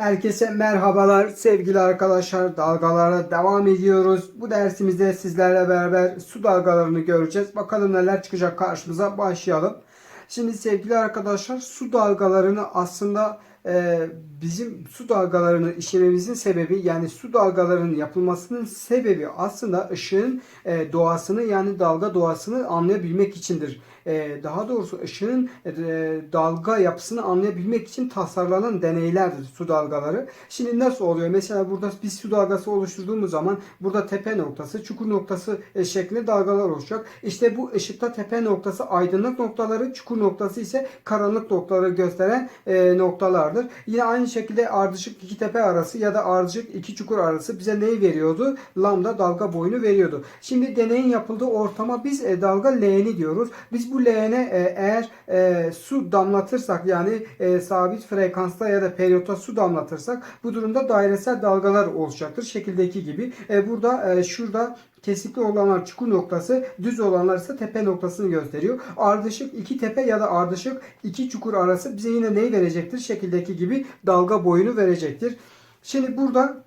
Herkese merhabalar sevgili arkadaşlar. Dalgalara devam ediyoruz. Bu dersimizde sizlerle beraber su dalgalarını göreceğiz. Bakalım neler çıkacak karşımıza. Başlayalım. Şimdi sevgili arkadaşlar su dalgalarını aslında e, bizim su dalgalarını işlememizin sebebi yani su dalgalarının yapılmasının sebebi aslında ışığın e, doğasını yani dalga doğasını anlayabilmek içindir. E, daha doğrusu ışığın e, dalga yapısını anlayabilmek için tasarlanan deneylerdir su dalgaları. Şimdi nasıl oluyor? Mesela burada bir su dalgası oluşturduğumuz zaman burada tepe noktası, çukur noktası e, şeklinde dalgalar oluşacak. İşte bu ışıkta tepe noktası aydınlık noktaları, çukur noktası ise karanlık noktaları gösteren e, noktalardır. Yine aynı şekilde ardışık iki tepe arası ya da ardışık iki çukur arası bize neyi veriyordu? Lambda dalga boyunu veriyordu. Şimdi deneyin yapıldığı ortama biz e, dalga L'ni diyoruz. Biz bu L'ne e, eğer e, su damlatırsak yani e, sabit frekansta ya da periyotta su damlatırsak bu durumda dairesel dalgalar oluşacaktır. Şekildeki gibi. E, burada e, şurada kesikli olanlar çukur noktası, düz olanlar ise tepe noktasını gösteriyor. Ardışık iki tepe ya da ardışık iki çukur arası bize yine neyi verecektir? Şekildeki gibi dalga boyunu verecektir. Şimdi burada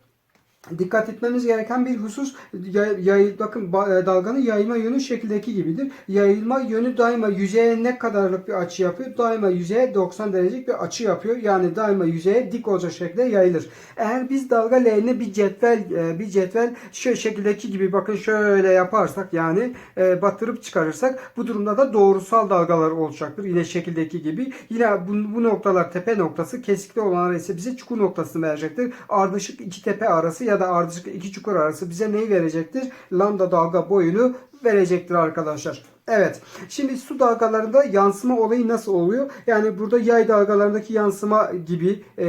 Dikkat etmemiz gereken bir husus yay, yay- bakın ba- e, dalganın yayılma yönü şekildeki gibidir. Yayılma yönü daima yüzeye ne kadarlık bir açı yapıyor? Daima yüzeye 90 derecelik bir açı yapıyor. Yani daima yüzeye dik olacak şekilde yayılır. Eğer biz dalga L'ne bir cetvel e, bir cetvel şu şekildeki gibi bakın şöyle yaparsak yani e, batırıp çıkarırsak bu durumda da doğrusal dalgalar olacaktır. Yine şekildeki gibi. Yine bu, bu noktalar tepe noktası kesikli olanlar ise bize çukur noktasını verecektir. Ardışık iki tepe arası ya da ardışık iki çukur arası bize neyi verecektir? Lambda dalga boyunu verecektir arkadaşlar. Evet. Şimdi su dalgalarında yansıma olayı nasıl oluyor? Yani burada yay dalgalarındaki yansıma gibi e,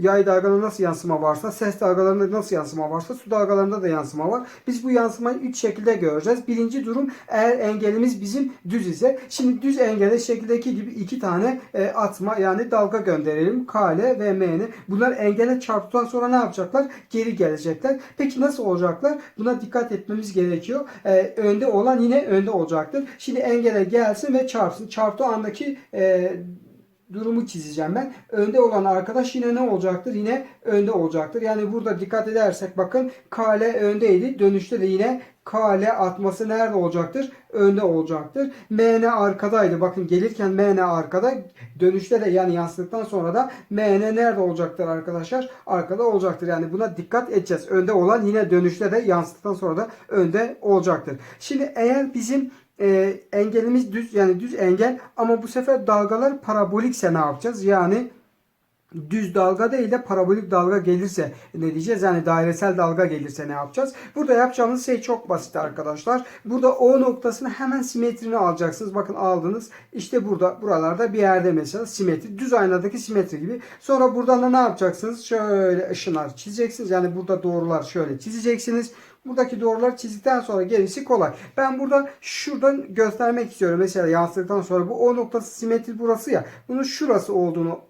yay dalgalarında nasıl yansıma varsa ses dalgalarında nasıl yansıma varsa su dalgalarında da yansıma var. Biz bu yansımayı üç şekilde göreceğiz. Birinci durum eğer engelimiz bizim düz ise şimdi düz engele şekildeki gibi iki tane e, atma yani dalga gönderelim. KL ve MN. Bunlar engele çarptıktan sonra ne yapacaklar? Geri gelecekler. Peki nasıl olacaklar? Buna dikkat etmemiz gerekiyor. E, önde olan yine önde olacaktır. Şimdi engele gelsin ve çarpsın. Çarptığı andaki e, durumu çizeceğim ben. Önde olan arkadaş yine ne olacaktır? Yine önde olacaktır. Yani burada dikkat edersek bakın KL öndeydi. Dönüşte de yine KL atması nerede olacaktır? Önde olacaktır. MN arkadaydı. Bakın gelirken MN arkada. Dönüşte de yani yansıdıktan sonra da MN nerede olacaktır arkadaşlar? Arkada olacaktır. Yani buna dikkat edeceğiz. Önde olan yine dönüşte de yansıdıktan sonra da önde olacaktır. Şimdi eğer bizim e, engelimiz düz yani düz engel ama bu sefer dalgalar parabolikse ne yapacağız? Yani düz dalga değil de parabolik dalga gelirse ne diyeceğiz? Yani dairesel dalga gelirse ne yapacağız? Burada yapacağımız şey çok basit arkadaşlar. Burada O noktasını hemen simetrini alacaksınız. Bakın aldınız. İşte burada buralarda bir yerde mesela simetri. Düz aynadaki simetri gibi. Sonra buradan da ne yapacaksınız? Şöyle ışınlar çizeceksiniz. Yani burada doğrular şöyle çizeceksiniz. Buradaki doğruları çizdikten sonra gerisi kolay. Ben burada şuradan göstermek istiyorum. Mesela yansıdıktan sonra bu O noktası simetri burası ya. Bunun şurası olduğunu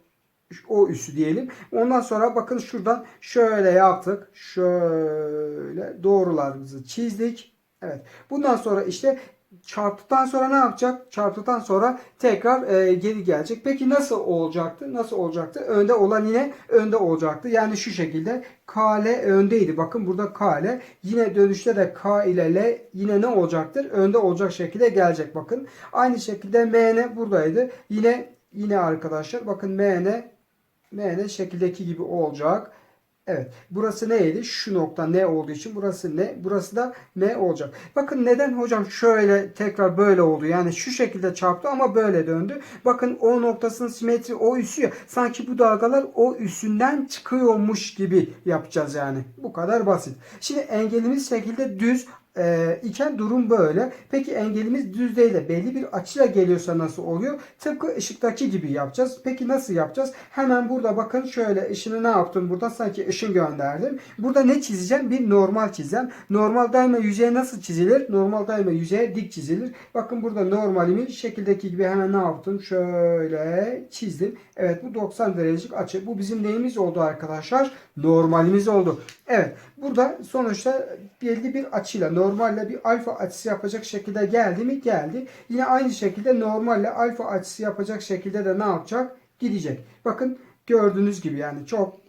o üssü diyelim. Ondan sonra bakın şuradan şöyle yaptık. Şöyle doğrularımızı çizdik. Evet. Bundan sonra işte çarptıktan sonra ne yapacak? Çarptıktan sonra tekrar e, geri gelecek. Peki nasıl olacaktı? Nasıl olacaktı? Önde olan yine önde olacaktı. Yani şu şekilde KL öndeydi. Bakın burada KL. Yine dönüşte de K ile L yine ne olacaktır? Önde olacak şekilde gelecek. Bakın. Aynı şekilde MN buradaydı. Yine yine arkadaşlar bakın MN MN şekildeki gibi olacak. Evet. Burası neydi? Şu nokta ne olduğu için burası ne? Burası da ne olacak. Bakın neden hocam şöyle tekrar böyle oldu. Yani şu şekilde çarptı ama böyle döndü. Bakın o noktasının simetri o üssü ya. Sanki bu dalgalar o üssünden çıkıyormuş gibi yapacağız yani. Bu kadar basit. Şimdi engelimiz şekilde düz e, iken durum böyle. Peki engelimiz düz değil de belli bir açıyla geliyorsa nasıl oluyor? Tıpkı ışıktaki gibi yapacağız. Peki nasıl yapacağız? Hemen burada bakın şöyle ışını ne yaptım? Burada sanki ışın gönderdim. Burada ne çizeceğim? Bir normal çizeceğim. Normal daima yüzeye nasıl çizilir? Normal daima yüzeye dik çizilir. Bakın burada normalimi şekildeki gibi hemen ne yaptım? Şöyle çizdim. Evet bu 90 derecelik açı. Bu bizim neyimiz oldu arkadaşlar? Normalimiz oldu. Evet burada sonuçta belli bir açıyla normalle bir alfa açısı yapacak şekilde geldi mi? Geldi. Yine aynı şekilde normalle alfa açısı yapacak şekilde de ne yapacak? Gidecek. Bakın gördüğünüz gibi yani çok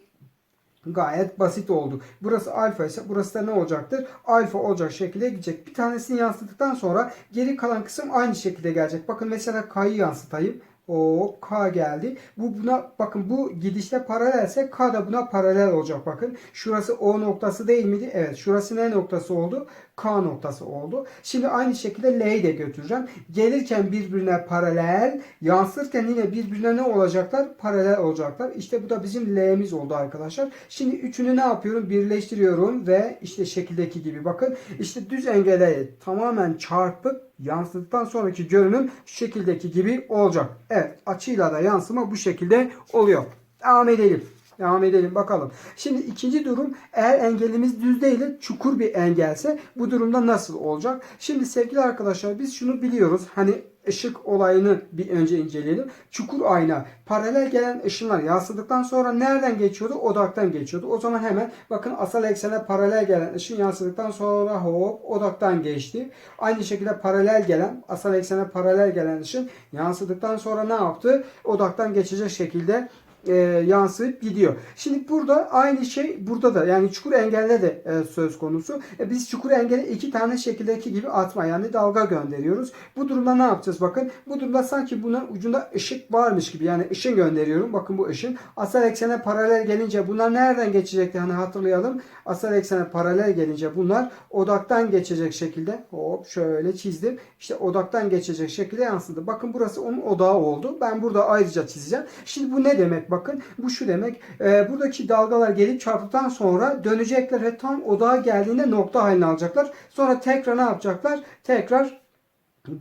Gayet basit oldu. Burası alfa ise burası da ne olacaktır? Alfa olacak şekilde gidecek. Bir tanesini yansıttıktan sonra geri kalan kısım aynı şekilde gelecek. Bakın mesela K'yı yansıtayım. O K geldi. Bu buna bakın bu gidişle paralelse K da buna paralel olacak bakın. Şurası O noktası değil miydi? Evet. Şurası ne noktası oldu? K noktası oldu. Şimdi aynı şekilde L'yi de götüreceğim. Gelirken birbirine paralel, yansırken yine birbirine ne olacaklar? Paralel olacaklar. İşte bu da bizim L'miz oldu arkadaşlar. Şimdi üçünü ne yapıyorum? Birleştiriyorum ve işte şekildeki gibi bakın. İşte düz engele tamamen çarpıp yansıttıktan sonraki görünüm şu şekildeki gibi olacak. Evet açıyla da yansıma bu şekilde oluyor. Devam edelim. Devam edelim bakalım. Şimdi ikinci durum eğer engelimiz düz değil de çukur bir engelse bu durumda nasıl olacak? Şimdi sevgili arkadaşlar biz şunu biliyoruz. Hani ışık olayını bir önce inceleyelim. Çukur ayna paralel gelen ışınlar yansıdıktan sonra nereden geçiyordu? Odaktan geçiyordu. O zaman hemen bakın asal eksene paralel gelen ışın yansıdıktan sonra hop odaktan geçti. Aynı şekilde paralel gelen asal eksene paralel gelen ışın yansıdıktan sonra ne yaptı? Odaktan geçecek şekilde e, yansıyıp gidiyor. Şimdi burada aynı şey burada da yani çukur engelde de e, söz konusu. E, biz çukur engele iki tane şekildeki gibi atma yani dalga gönderiyoruz. Bu durumda ne yapacağız bakın. Bu durumda sanki bunun ucunda ışık varmış gibi yani ışın gönderiyorum. Bakın bu ışın asal eksene paralel gelince bunlar nereden geçecekti hani hatırlayalım. Asal eksene paralel gelince bunlar odaktan geçecek şekilde hop şöyle çizdim. İşte odaktan geçecek şekilde yansıdı. Bakın burası onun odağı oldu. Ben burada ayrıca çizeceğim. Şimdi bu ne demek? Bakın bu şu demek. E, buradaki dalgalar gelip çarptıktan sonra dönecekler ve tam odağa geldiğinde nokta haline alacaklar. Sonra tekrar ne yapacaklar? Tekrar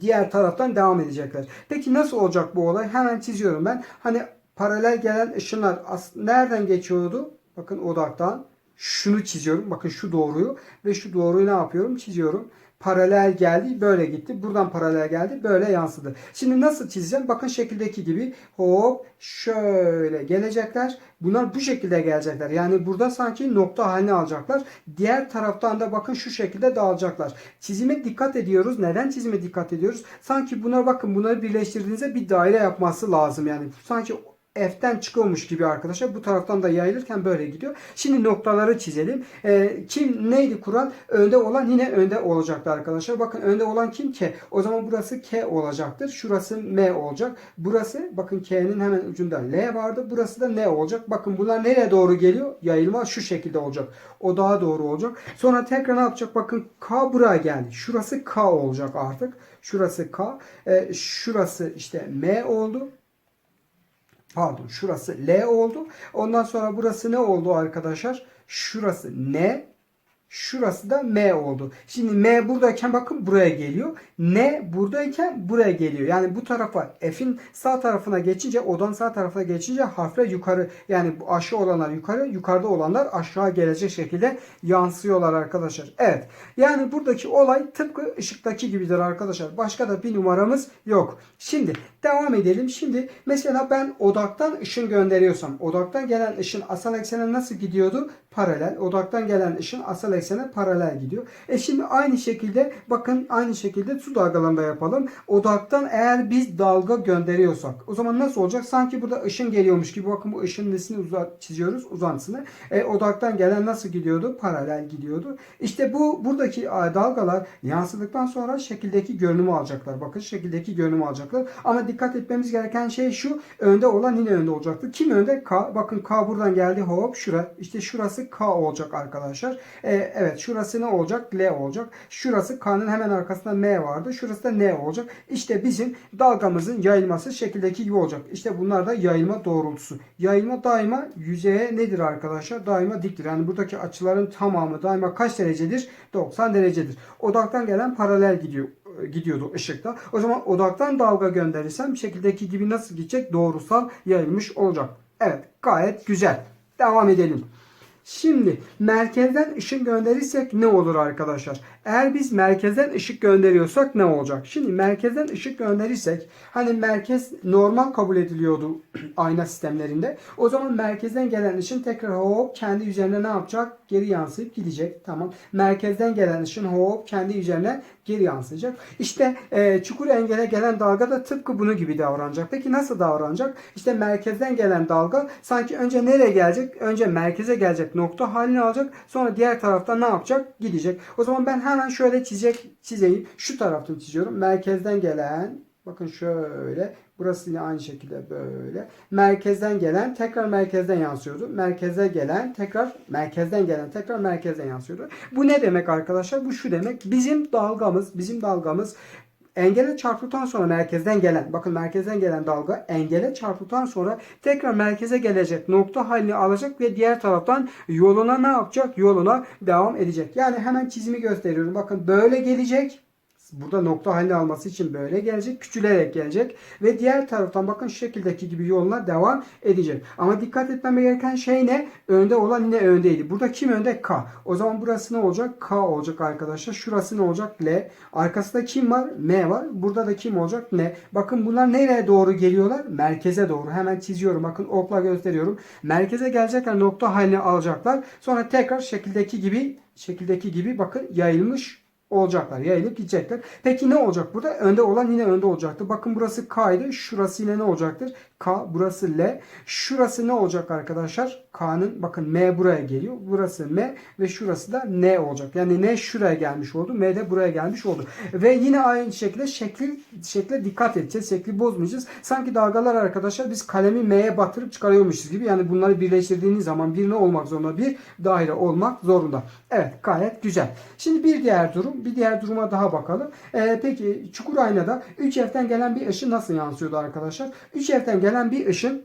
diğer taraftan devam edecekler. Peki nasıl olacak bu olay? Hemen çiziyorum ben. Hani paralel gelen ışınlar nereden geçiyordu? Bakın odaktan. Şunu çiziyorum. Bakın şu doğruyu ve şu doğruyu ne yapıyorum? Çiziyorum paralel geldi böyle gitti. Buradan paralel geldi böyle yansıdı. Şimdi nasıl çizeceğim? Bakın şekildeki gibi hop şöyle gelecekler. Bunlar bu şekilde gelecekler. Yani burada sanki nokta haline alacaklar. Diğer taraftan da bakın şu şekilde dağılacaklar. Çizime dikkat ediyoruz. Neden çizime dikkat ediyoruz? Sanki buna bakın bunları birleştirdiğinizde bir daire yapması lazım. Yani sanki F'ten çıkıyormuş gibi arkadaşlar. Bu taraftan da yayılırken böyle gidiyor. Şimdi noktaları çizelim. Ee, kim neydi kural? Önde olan yine önde olacaktı arkadaşlar. Bakın önde olan kim? K. O zaman burası K olacaktır. Şurası M olacak. Burası bakın K'nin hemen ucunda L vardı. Burası da N olacak. Bakın bunlar nereye doğru geliyor? Yayılma şu şekilde olacak. O daha doğru olacak. Sonra tekrar ne yapacak? Bakın K buraya geldi. Şurası K olacak artık. Şurası K. Ee, şurası işte M oldu. Pardon şurası L oldu. Ondan sonra burası ne oldu arkadaşlar? Şurası N. Şurası da M oldu. Şimdi M buradayken bakın buraya geliyor. N buradayken buraya geliyor. Yani bu tarafa F'in sağ tarafına geçince odanın sağ tarafına geçince harfler yukarı yani aşağı olanlar yukarı yukarıda olanlar aşağı gelecek şekilde yansıyorlar arkadaşlar. Evet. Yani buradaki olay tıpkı ışıktaki gibidir arkadaşlar. Başka da bir numaramız yok. Şimdi devam edelim. Şimdi mesela ben odaktan ışın gönderiyorsam odaktan gelen ışın asal eksene nasıl gidiyordu? Paralel. Odaktan gelen ışın asal eksene paralel gidiyor. E şimdi aynı şekilde bakın aynı şekilde su dalgalarında yapalım. Odaktan eğer biz dalga gönderiyorsak o zaman nasıl olacak? Sanki burada ışın geliyormuş gibi bakın bu ışın nesini uzat çiziyoruz uzantısını. E, odaktan gelen nasıl gidiyordu? Paralel gidiyordu. İşte bu buradaki e, dalgalar yansıdıktan sonra şekildeki görünümü alacaklar. Bakın şekildeki görünümü alacaklar. Ama dikkat etmemiz gereken şey şu. Önde olan yine önde olacaktır. Kim önde? K. Bakın K buradan geldi. Hop şura. İşte şurası K olacak arkadaşlar. E, evet şurası ne olacak? L olacak. Şurası K'nın hemen arkasında M vardı. Şurası da N olacak. İşte bizim dalgamızın yayılması şekildeki gibi olacak. İşte bunlar da yayılma doğrultusu. Yayılma daima yüzeye nedir arkadaşlar? Daima diktir. Yani buradaki açıların tamamı daima kaç derecedir? 90 derecedir. Odaktan gelen paralel gidiyor gidiyordu ışıkta. O zaman odaktan dalga gönderirsem şekildeki gibi nasıl gidecek? Doğrusal yayılmış olacak. Evet gayet güzel. Devam edelim. Şimdi merkezden ışık gönderirsek ne olur arkadaşlar? Eğer biz merkezden ışık gönderiyorsak ne olacak? Şimdi merkezden ışık gönderirsek hani merkez normal kabul ediliyordu ayna sistemlerinde. O zaman merkezden gelen ışın tekrar hop kendi üzerine ne yapacak? Geri yansıyıp gidecek. Tamam. Merkezden gelen ışın hop kendi üzerine geri yansıyacak. İşte e, çukur engele gelen dalga da tıpkı bunu gibi davranacak. Peki nasıl davranacak? İşte merkezden gelen dalga sanki önce nereye gelecek? Önce merkeze gelecek nokta halini alacak. Sonra diğer taraftan ne yapacak? Gidecek. O zaman ben hemen şöyle çizecek çizeyim. Şu taraftan çiziyorum. Merkezden gelen bakın şöyle burası yine aynı şekilde böyle. Merkezden gelen tekrar merkezden yansıyordu. Merkeze gelen tekrar merkezden gelen tekrar merkezden yansıyordu. Bu ne demek arkadaşlar? Bu şu demek. Bizim dalgamız, bizim dalgamız engele çarptıktan sonra merkezden gelen bakın merkezden gelen dalga engele çarptıktan sonra tekrar merkeze gelecek nokta halini alacak ve diğer taraftan yoluna ne yapacak? Yoluna devam edecek. Yani hemen çizimi gösteriyorum. Bakın böyle gelecek. Burada nokta halini alması için böyle gelecek. Küçülerek gelecek. Ve diğer taraftan bakın şu şekildeki gibi yoluna devam edecek. Ama dikkat etmem gereken şey ne? Önde olan yine öndeydi. Burada kim önde? K. O zaman burası ne olacak? K olacak arkadaşlar. Şurası ne olacak? L. Arkasında kim var? M var. Burada da kim olacak? N. Bakın bunlar nereye doğru geliyorlar? Merkeze doğru. Hemen çiziyorum. Bakın okla gösteriyorum. Merkeze gelecekler nokta halini alacaklar. Sonra tekrar şekildeki gibi şekildeki gibi bakın yayılmış olacaklar. Yayılıp gidecekler. Peki ne olacak burada? Önde olan yine önde olacaktır. Bakın burası K'ydı. Şurası yine ne olacaktır? K. Burası L. Şurası ne olacak arkadaşlar? K'nın bakın M buraya geliyor. Burası M ve şurası da N olacak. Yani N şuraya gelmiş oldu. M de buraya gelmiş oldu. Ve yine aynı şekilde şekli şekle dikkat edeceğiz. Şekli bozmayacağız. Sanki dalgalar arkadaşlar biz kalemi M'ye batırıp çıkarıyormuşuz gibi. Yani bunları birleştirdiğiniz zaman bir ne olmak zorunda? Bir daire olmak zorunda. Evet gayet güzel. Şimdi bir diğer durum. Bir diğer duruma daha bakalım. Ee, peki çukur aynada 3F'den gelen bir ışın nasıl yansıyordu arkadaşlar? 3F'den gelen bir ışın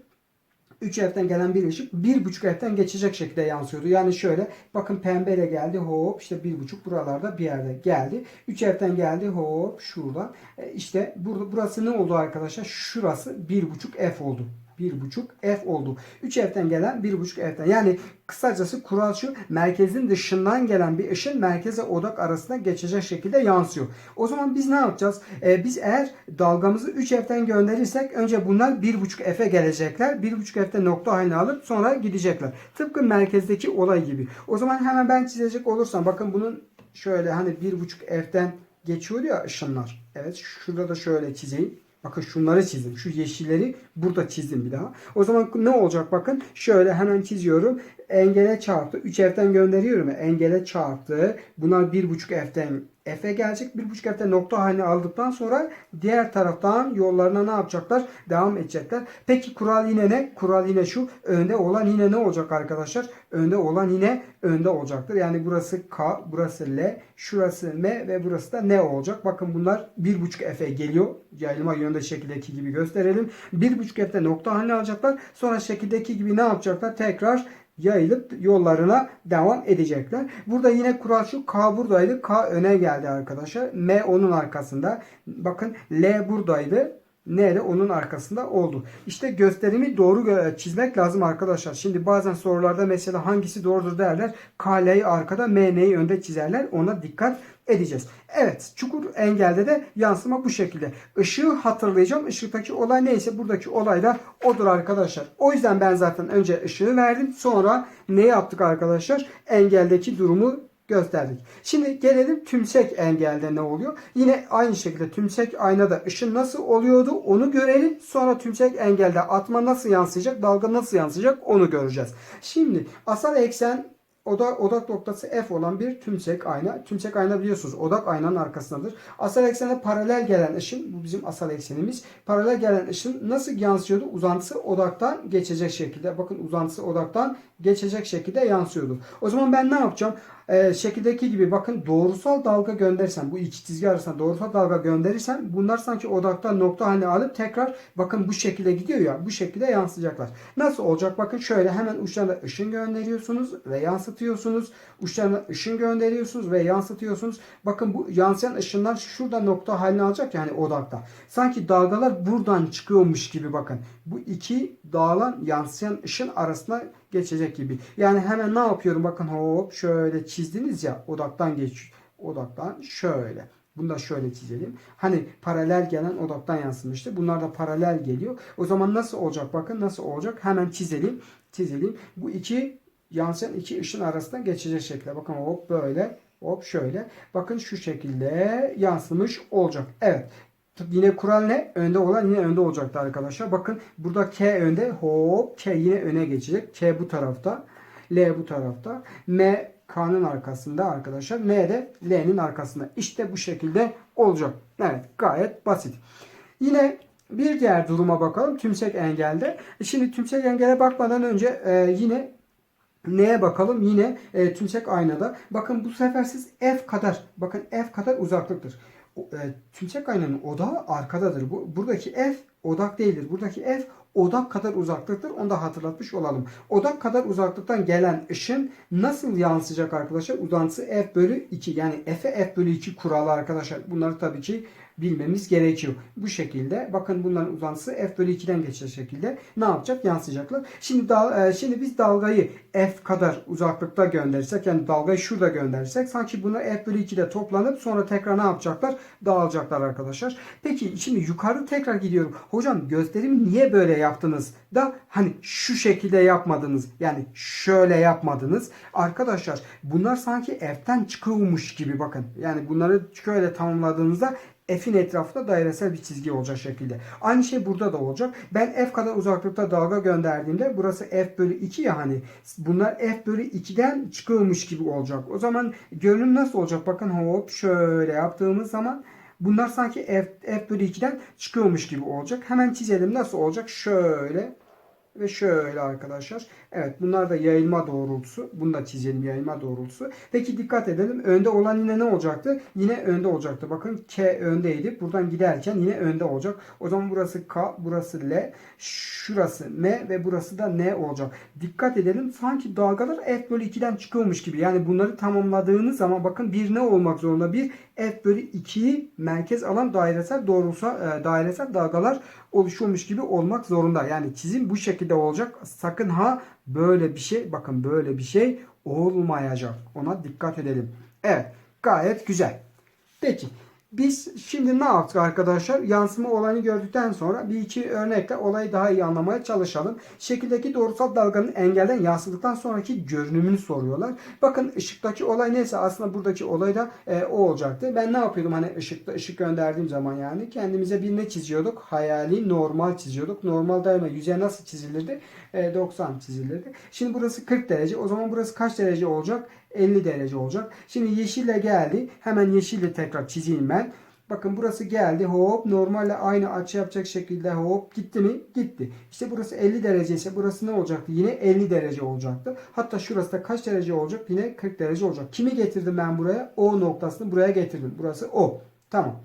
3 F'den gelen bir ışık 1.5 F'den geçecek şekilde yansıyordu. Yani şöyle bakın pembeyle geldi hop işte 1.5 buralarda bir yerde geldi. 3 F'den geldi hop şurada. E, işte burada burası ne oldu arkadaşlar? Şurası 1.5 F oldu. 1.5 F oldu. 3 F'den gelen 1.5 F'den. Yani kısacası kural şu. Merkezin dışından gelen bir ışın merkeze odak arasında geçecek şekilde yansıyor. O zaman biz ne yapacağız? Ee, biz eğer dalgamızı 3 F'den gönderirsek önce bunlar 1.5 F'e gelecekler. 1.5 F'te nokta haline alıp sonra gidecekler. Tıpkı merkezdeki olay gibi. O zaman hemen ben çizecek olursam bakın bunun şöyle hani 1.5 F'den geçiyor ya ışınlar. Evet şurada da şöyle çizeyim. Bakın şunları çizdim. Şu yeşilleri burada çizdim bir daha. O zaman ne olacak bakın. Şöyle hemen çiziyorum. Engele çarptı. 3 F'den gönderiyorum. Engele çarptı. Bunlar 1.5 F'den F'e gelecek. 1.5 F'te nokta haline aldıktan sonra diğer taraftan yollarına ne yapacaklar? Devam edecekler. Peki kural yine ne? Kural yine şu. Önde olan yine ne olacak arkadaşlar? Önde olan yine önde olacaktır. Yani burası K, burası L, şurası M ve burası da N olacak. Bakın bunlar 1.5 F'e geliyor. Yayılma yönde şekildeki gibi gösterelim. 1.5 F'te nokta haline alacaklar. Sonra şekildeki gibi ne yapacaklar? Tekrar yayılıp yollarına devam edecekler. Burada yine kural şu. K buradaydı. K öne geldi arkadaşlar. M onun arkasında. Bakın L buradaydı. N de onun arkasında oldu. İşte gösterimi doğru gö- çizmek lazım arkadaşlar. Şimdi bazen sorularda mesela hangisi doğrudur derler. K, L'yi arkada, M, N'yi önde çizerler. Ona dikkat edeceğiz. Evet çukur engelde de yansıma bu şekilde. Işığı hatırlayacağım. Işıktaki olay neyse buradaki olay da odur arkadaşlar. O yüzden ben zaten önce ışığı verdim. Sonra ne yaptık arkadaşlar? Engeldeki durumu gösterdik. Şimdi gelelim tümsek engelde ne oluyor? Yine aynı şekilde tümsek aynada ışın nasıl oluyordu onu görelim. Sonra tümsek engelde atma nasıl yansıyacak, dalga nasıl yansıyacak onu göreceğiz. Şimdi asal eksen odak, odak noktası F olan bir tümsek ayna. Tümsek ayna biliyorsunuz odak aynanın arkasındadır. Asal eksene paralel gelen ışın, bu bizim asal eksenimiz. Paralel gelen ışın nasıl yansıyordu? Uzantısı odaktan geçecek şekilde. Bakın uzantısı odaktan geçecek şekilde yansıyordu. O zaman ben ne yapacağım? Ee, şekildeki gibi bakın doğrusal dalga gönderirsem bu iki çizgi arasında doğrusal dalga gönderirsem bunlar sanki odaktan nokta haline alıp tekrar bakın bu şekilde gidiyor ya bu şekilde yansıyacaklar. Nasıl olacak? Bakın şöyle hemen uçlarına ışın gönderiyorsunuz ve yansıtıyorsunuz. Uçlarına ışın gönderiyorsunuz ve yansıtıyorsunuz. Bakın bu yansıyan ışınlar şurada nokta haline alacak yani odakta. Sanki dalgalar buradan çıkıyormuş gibi bakın. Bu iki dağılan yansıyan ışın arasında geçecek gibi. Yani hemen ne yapıyorum? Bakın hop şöyle çizdiniz ya odaktan geç. Odaktan şöyle. Bunu da şöyle çizelim. Hani paralel gelen odaktan yansımıştı. Bunlar da paralel geliyor. O zaman nasıl olacak? Bakın nasıl olacak? Hemen çizelim. Çizelim. Bu iki yansıyan iki ışın arasında geçecek şekilde. Bakın hop böyle. Hop şöyle. Bakın şu şekilde yansımış olacak. Evet. Yine kural ne? Önde olan yine önde olacaktı arkadaşlar. Bakın burada K önde. Hop K yine öne geçecek. K bu tarafta. L bu tarafta. M K'nın arkasında arkadaşlar. M de L'nin arkasında. İşte bu şekilde olacak. Evet gayet basit. Yine bir diğer duruma bakalım. Tümsek engelde. Şimdi tümsek engele bakmadan önce e, yine Neye bakalım? Yine e, tümsek aynada. Bakın bu sefer siz F kadar, bakın F kadar uzaklıktır. E, tümsek aynanın odağı arkadadır. Bu, buradaki F odak değildir. Buradaki F odak kadar uzaklıktır. Onu da hatırlatmış olalım. Odak kadar uzaklıktan gelen ışın nasıl yansıyacak arkadaşlar? Uzantısı F bölü 2. Yani F'e F bölü 2 kuralı arkadaşlar. Bunları tabii ki bilmemiz gerekiyor. Bu şekilde bakın bunların uzantısı f bölü 2'den geçecek şekilde ne yapacak? Yansıyacaklar. Şimdi dal, e, şimdi biz dalgayı f kadar uzaklıkta gönderirsek yani dalgayı şurada gönderirsek sanki bunlar f bölü 2'de toplanıp sonra tekrar ne yapacaklar? Dağılacaklar arkadaşlar. Peki şimdi yukarı tekrar gidiyorum. Hocam gösterimi niye böyle yaptınız? Da hani şu şekilde yapmadınız. Yani şöyle yapmadınız. Arkadaşlar bunlar sanki f'ten çıkıyormuş gibi bakın. Yani bunları şöyle tamamladığınızda F'in etrafında dairesel bir çizgi olacak şekilde. Aynı şey burada da olacak. Ben F kadar uzaklıkta dalga gönderdiğimde burası F bölü 2 ya hani bunlar F bölü 2'den çıkıyormuş gibi olacak. O zaman görünüm nasıl olacak? Bakın hop şöyle yaptığımız zaman bunlar sanki F, F bölü 2'den çıkıyormuş gibi olacak. Hemen çizelim. Nasıl olacak? Şöyle ve şöyle arkadaşlar. Evet bunlar da yayılma doğrultusu. Bunu da çizelim yayılma doğrultusu. Peki dikkat edelim. Önde olan yine ne olacaktı? Yine önde olacaktı. Bakın K öndeydi. Buradan giderken yine önde olacak. O zaman burası K, burası L, şurası M ve burası da N olacak. Dikkat edelim. Sanki dalgalar F bölü 2'den çıkıyormuş gibi. Yani bunları tamamladığınız zaman bakın bir ne olmak zorunda? Bir F bölü 2'yi merkez alan dairesel doğrusal, e, dairesel dalgalar oluşuyormuş gibi olmak zorunda. Yani çizim bu şekilde olacak. Sakın ha böyle bir şey bakın böyle bir şey olmayacak. Ona dikkat edelim. Evet gayet güzel. Peki biz şimdi ne yaptık arkadaşlar? Yansıma olayını gördükten sonra bir iki örnekle olayı daha iyi anlamaya çalışalım. Şekildeki doğrusal dalganın engelden yansıdıktan sonraki görünümünü soruyorlar. Bakın ışıktaki olay neyse aslında buradaki olay da e, o olacaktı. Ben ne yapıyordum hani ışıkta ışık gönderdiğim zaman yani kendimize bir ne çiziyorduk? Hayali normal çiziyorduk. Normal daima yüzey nasıl çizilirdi? E, 90 çizilirdi. Şimdi burası 40 derece. O zaman burası kaç derece olacak? 50 derece olacak. Şimdi yeşille geldi. Hemen yeşille tekrar çizeyim ben. Bakın burası geldi hop normalle aynı açı yapacak şekilde hop gitti mi? Gitti. İşte burası 50 derece ise burası ne olacaktı? Yine 50 derece olacaktı. Hatta şurası da kaç derece olacak? Yine 40 derece olacak. Kimi getirdim ben buraya? O noktasını buraya getirdim. Burası O. Tamam.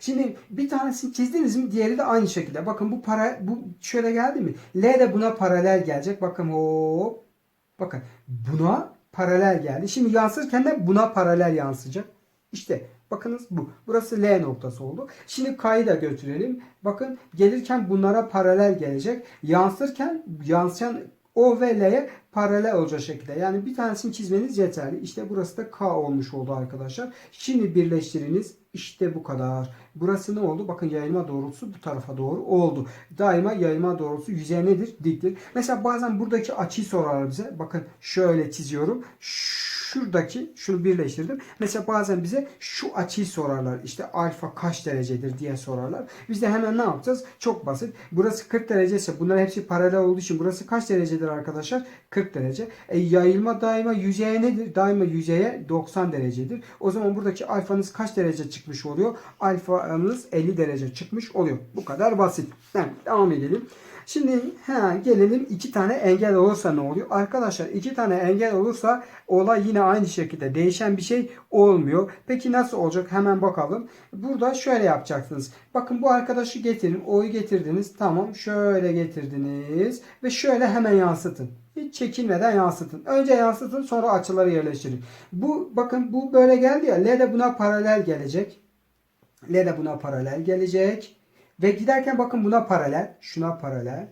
Şimdi bir tanesini çizdiniz mi diğeri de aynı şekilde. Bakın bu para bu şöyle geldi mi? L de buna paralel gelecek. Bakın hop. Bakın buna paralel geldi. Şimdi yansırken de buna paralel yansıyacak. İşte bakınız bu. Burası L noktası oldu. Şimdi K'yı da götürelim. Bakın gelirken bunlara paralel gelecek. Yansırken yansıyan O ve L'ye paralel olacak şekilde. Yani bir tanesini çizmeniz yeterli. İşte burası da K olmuş oldu arkadaşlar. Şimdi birleştiriniz. İşte bu kadar. Burası ne oldu? Bakın yayılma doğrultusu bu tarafa doğru oldu. Daima yayılma doğrultusu yüzey nedir? Diktir. Mesela bazen buradaki açıyı sorarlar bize. Bakın şöyle çiziyorum. Şuradaki şunu birleştirdim. Mesela bazen bize şu açıyı sorarlar. İşte alfa kaç derecedir diye sorarlar. Biz de hemen ne yapacağız? Çok basit. Burası 40 derece ise bunların hepsi paralel olduğu için burası kaç derecedir arkadaşlar? 40 derece. E, yayılma daima yüzeye nedir? Daima yüzeye 90 derecedir. O zaman buradaki alfanız kaç derece çıkmış oluyor? Alfanız 50 derece çıkmış oluyor. Bu kadar basit. Evet, devam edelim. Şimdi he, gelelim iki tane engel olursa ne oluyor? Arkadaşlar iki tane engel olursa olay yine aynı şekilde değişen bir şey olmuyor. Peki nasıl olacak? Hemen bakalım. Burada şöyle yapacaksınız. Bakın bu arkadaşı getirin. O'yu getirdiniz. Tamam. Şöyle getirdiniz. Ve şöyle hemen yansıtın. Hiç çekinmeden yansıtın. Önce yansıtın sonra açıları yerleştirin. Bu bakın bu böyle geldi ya. L de buna paralel gelecek. L de buna paralel gelecek. Ve giderken bakın buna paralel. Şuna paralel.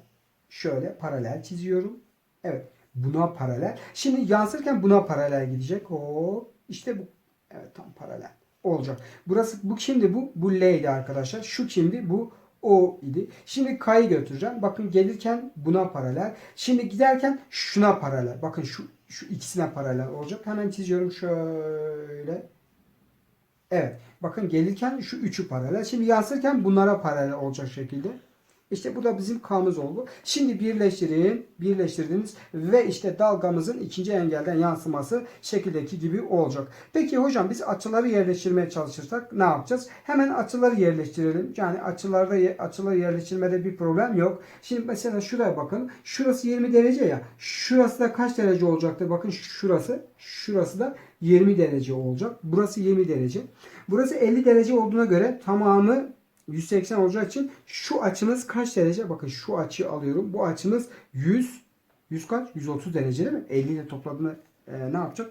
Şöyle paralel çiziyorum. Evet. Buna paralel. Şimdi yansırken buna paralel gidecek. Hop. İşte bu. Evet tam paralel olacak. Burası bu şimdi bu bu L'ydi arkadaşlar. Şu kimdi? Bu O idi. Şimdi K'yı götüreceğim. Bakın gelirken buna paralel. Şimdi giderken şuna paralel. Bakın şu şu ikisine paralel olacak. Hemen çiziyorum şöyle. Evet. Bakın gelirken şu üçü paralel. Şimdi yansırken bunlara paralel olacak şekilde. İşte bu da bizim K'mız oldu. Şimdi birleştirin, birleştirdiniz ve işte dalgamızın ikinci engelden yansıması şekildeki gibi olacak. Peki hocam biz açıları yerleştirmeye çalışırsak ne yapacağız? Hemen açıları yerleştirelim. Yani açılarda açıları yerleştirmede bir problem yok. Şimdi mesela şuraya bakın. Şurası 20 derece ya. Şurası da kaç derece olacaktır? Bakın şurası. Şurası da 20 derece olacak. Burası 20 derece. Burası 50 derece olduğuna göre tamamı 180 olacağı için şu açımız kaç derece? Bakın şu açıyı alıyorum. Bu açımız 100 100 kaç? 130 derece değil mi? 50 ile topladığında e, ne yapacak?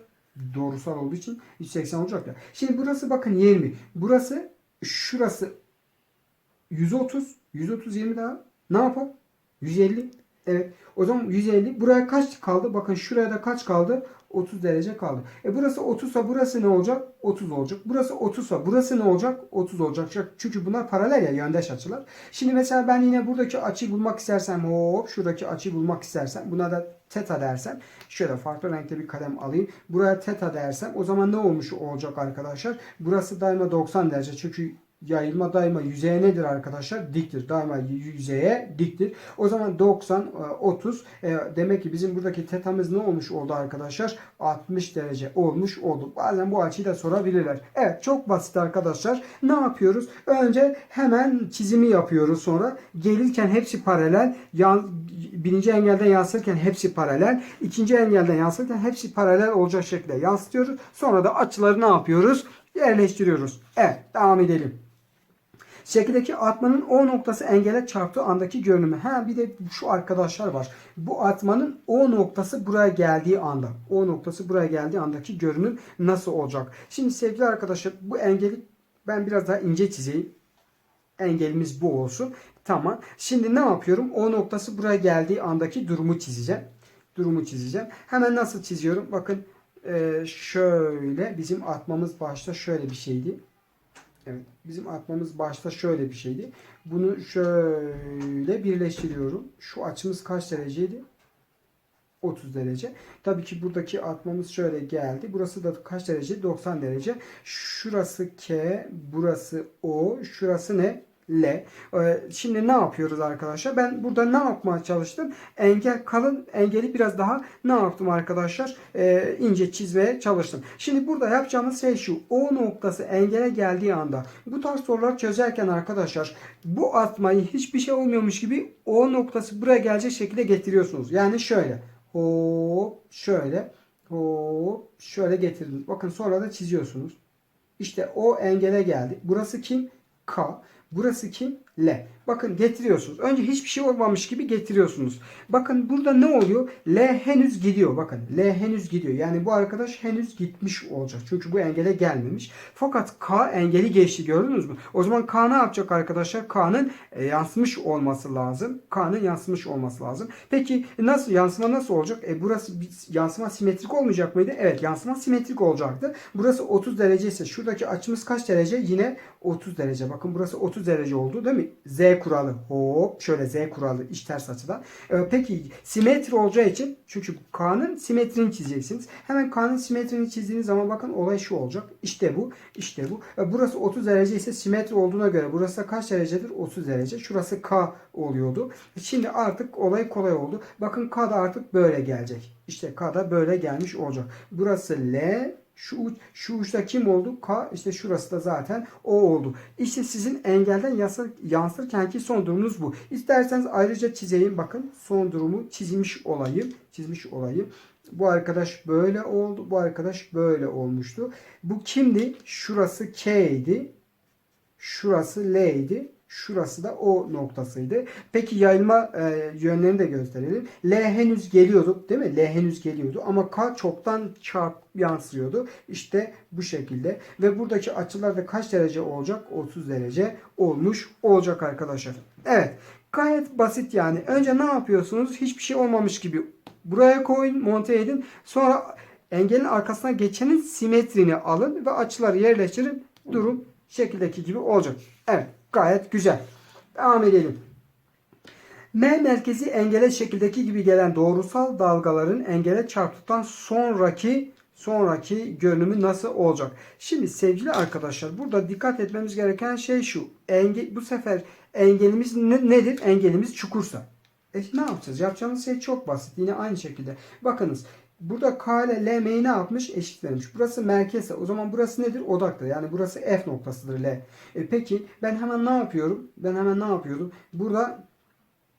Doğrusal olduğu için 180 olacak ya. Şimdi burası bakın 20. Burası şurası 130. 130 20 daha ne yapar? 150. Evet. O zaman 150. Buraya kaç kaldı? Bakın şuraya da kaç kaldı? 30 derece kaldı. E burası 30 ise burası ne olacak? 30 olacak. Burası 30 ise burası ne olacak? 30 olacak. Çünkü bunlar paralel ya yöndeş açılar. Şimdi mesela ben yine buradaki açıyı bulmak istersem hop şuradaki açıyı bulmak istersem buna da teta dersem şöyle farklı renkte bir kalem alayım. Buraya teta dersem o zaman ne olmuş olacak arkadaşlar? Burası daima 90 derece. Çünkü yayılma daima yüzeye nedir arkadaşlar? Diktir. Daima yüzeye diktir. O zaman 90, e, 30. E, demek ki bizim buradaki tetamız ne olmuş oldu arkadaşlar? 60 derece olmuş oldu. Bazen bu açıyı da sorabilirler. Evet çok basit arkadaşlar. Ne yapıyoruz? Önce hemen çizimi yapıyoruz sonra. Gelirken hepsi paralel. Yan, birinci engelden yansırken hepsi paralel. ikinci engelden yansırken hepsi paralel olacak şekilde yansıtıyoruz. Sonra da açıları ne yapıyoruz? Yerleştiriyoruz. Evet devam edelim. Şekildeki atmanın O noktası engele çarptığı andaki görünümü. Ha bir de şu arkadaşlar var. Bu atmanın O noktası buraya geldiği anda. O noktası buraya geldiği andaki görünüm nasıl olacak? Şimdi sevgili arkadaşlar bu engeli ben biraz daha ince çizeyim. Engelimiz bu olsun. Tamam. Şimdi ne yapıyorum? O noktası buraya geldiği andaki durumu çizeceğim. Durumu çizeceğim. Hemen nasıl çiziyorum? Bakın şöyle bizim atmamız başta şöyle bir şeydi. Evet. Bizim atmamız başta şöyle bir şeydi. Bunu şöyle birleştiriyorum. Şu açımız kaç dereceydi? 30 derece. Tabii ki buradaki atmamız şöyle geldi. Burası da kaç derece? 90 derece. Şurası K, burası O, şurası ne? L. Ee, şimdi ne yapıyoruz arkadaşlar? Ben burada ne yapmaya çalıştım? Engel kalın engeli biraz daha ne yaptım arkadaşlar? Ee, ince çizmeye çalıştım. Şimdi burada yapacağımız şey şu. O noktası engele geldiği anda bu tarz sorular çözerken arkadaşlar bu atmayı hiçbir şey olmuyormuş gibi o noktası buraya gelecek şekilde getiriyorsunuz. Yani şöyle. Hop şöyle. Hop şöyle getirdiniz. Bakın sonra da çiziyorsunuz. İşte o engele geldi. Burası kim? K. Burası kim? L. Bakın getiriyorsunuz. Önce hiçbir şey olmamış gibi getiriyorsunuz. Bakın burada ne oluyor? L henüz gidiyor. Bakın L henüz gidiyor. Yani bu arkadaş henüz gitmiş olacak. Çünkü bu engele gelmemiş. Fakat K engeli geçti gördünüz mü? O zaman K ne yapacak arkadaşlar? K'nın e, yansımış olması lazım. K'nın yansımış olması lazım. Peki nasıl yansıma nasıl olacak? E burası yansıma simetrik olmayacak mıydı? Evet yansıma simetrik olacaktı. Burası 30 derece ise şuradaki açımız kaç derece? Yine 30 derece. Bakın burası 30 derece oldu değil mi? Z kuralı. Hop şöyle Z kuralı iç ters açıdan. Ee, peki simetri olacağı için çünkü K'nın simetrini çizeceksiniz. Hemen K'nın simetrini çizdiğiniz zaman bakın olay şu olacak. İşte bu. işte bu. Ee, burası 30 derece ise simetri olduğuna göre burası da kaç derecedir? 30 derece. Şurası K oluyordu. Şimdi artık olay kolay oldu. Bakın K da artık böyle gelecek. İşte K da böyle gelmiş olacak. Burası L, şu uç, şu uçta kim oldu? K işte şurası da zaten O oldu. İşte sizin engelden yansır, yansırkenki son durumunuz bu. İsterseniz ayrıca çizeyim. Bakın son durumu çizmiş olayım. Çizmiş olayım. Bu arkadaş böyle oldu. Bu arkadaş böyle olmuştu. Bu kimdi? Şurası K idi. Şurası L idi. Şurası da O noktasıydı. Peki yayılma e, yönlerini de gösterelim. L henüz geliyordu değil mi? L henüz geliyordu ama K çoktan çarp yansıyordu. İşte bu şekilde. Ve buradaki açılar da kaç derece olacak? 30 derece olmuş olacak arkadaşlar. Evet. Gayet basit yani. Önce ne yapıyorsunuz? Hiçbir şey olmamış gibi buraya koyun, monte edin. Sonra engelin arkasına geçenin simetrini alın ve açıları yerleştirin. Durum şekildeki gibi olacak. Evet. Gayet güzel. Devam edelim. M merkezi engele şekildeki gibi gelen doğrusal dalgaların engele çarptıktan sonraki sonraki görünümü nasıl olacak? Şimdi sevgili arkadaşlar burada dikkat etmemiz gereken şey şu. Enge, bu sefer engelimiz ne- nedir? Engelimiz çukursa. E ne yapacağız? Yapacağımız şey çok basit. Yine aynı şekilde. Bakınız burada K ile LM'yi ne yapmış? Eşit. Burası merkezse o zaman burası nedir? Odaktır. Yani burası F noktasıdır L. E peki ben hemen ne yapıyorum? Ben hemen ne yapıyorum? Burada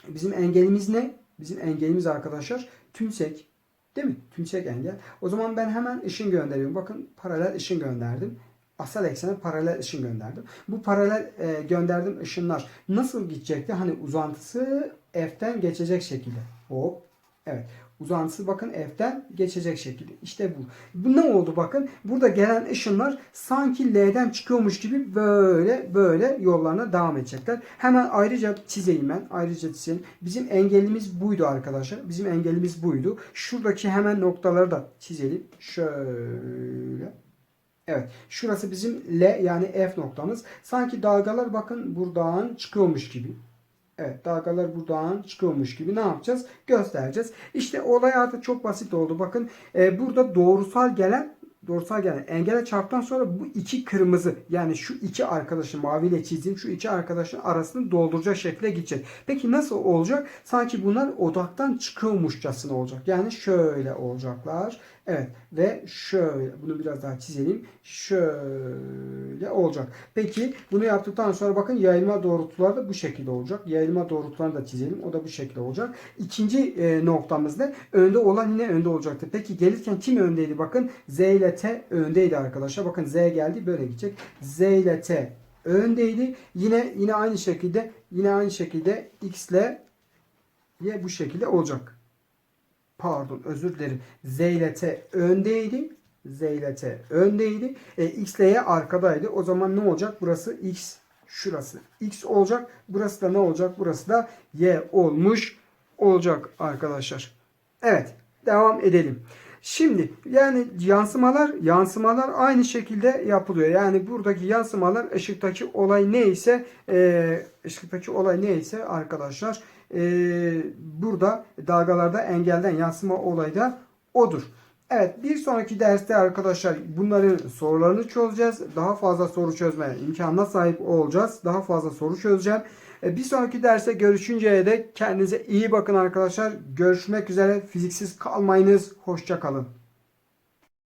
bizim engelimiz ne? Bizim engelimiz arkadaşlar tümsek. Değil mi? Tümsek engel. O zaman ben hemen ışın gönderiyorum. Bakın paralel ışın gönderdim. Asal eksene paralel ışın gönderdim. Bu paralel e, gönderdiğim ışınlar nasıl gidecekti? Hani uzantısı F'ten geçecek şekilde. Hop. Evet. Uzantısı bakın F'ten geçecek şekilde. İşte bu. Bu ne oldu bakın? Burada gelen ışınlar sanki L'den çıkıyormuş gibi böyle böyle yollarına devam edecekler. Hemen ayrıca çizeyim ben. Ayrıca çizeyim. Bizim engelimiz buydu arkadaşlar. Bizim engelimiz buydu. Şuradaki hemen noktaları da çizelim. Şöyle. Evet. Şurası bizim L yani F noktamız. Sanki dalgalar bakın buradan çıkıyormuş gibi. Evet dalgalar buradan çıkıyormuş gibi ne yapacağız? Göstereceğiz. İşte olay artık çok basit oldu. Bakın e, burada doğrusal gelen doğrusal gelen engele çarptan sonra bu iki kırmızı yani şu iki arkadaşın maviyle çizdiğim şu iki arkadaşın arasını dolduracak şekilde gidecek. Peki nasıl olacak? Sanki bunlar odaktan çıkıyormuşçasına olacak. Yani şöyle olacaklar. Evet ve şöyle bunu biraz daha çizelim. Şöyle olacak. Peki bunu yaptıktan sonra bakın yayılma doğrultuları da bu şekilde olacak. Yayılma doğrultularını da çizelim. O da bu şekilde olacak. İkinci e, noktamız ne? Önde olan yine önde olacaktı. Peki gelirken kim öndeydi? Bakın Z ile T öndeydi arkadaşlar. Bakın Z geldi böyle gidecek. Z ile T öndeydi. Yine yine aynı şekilde yine aynı şekilde X ile Y bu şekilde olacak pardon özür dilerim. Z ile T öndeydi. Z ile T öndeydi. E, X ile Y arkadaydı. O zaman ne olacak? Burası X. Şurası X olacak. Burası da ne olacak? Burası da Y olmuş olacak arkadaşlar. Evet. Devam edelim. Şimdi yani yansımalar yansımalar aynı şekilde yapılıyor. Yani buradaki yansımalar ışıktaki olay neyse e, ışıktaki olay neyse arkadaşlar e, burada dalgalarda engelden yansıma olayı da odur. Evet bir sonraki derste arkadaşlar bunların sorularını çözeceğiz. Daha fazla soru çözmeye imkanına sahip olacağız. Daha fazla soru çözeceğim. E, Bir sonraki derste görüşünceye dek kendinize iyi bakın arkadaşlar. Görüşmek üzere. Fiziksiz kalmayınız. Hoşça kalın.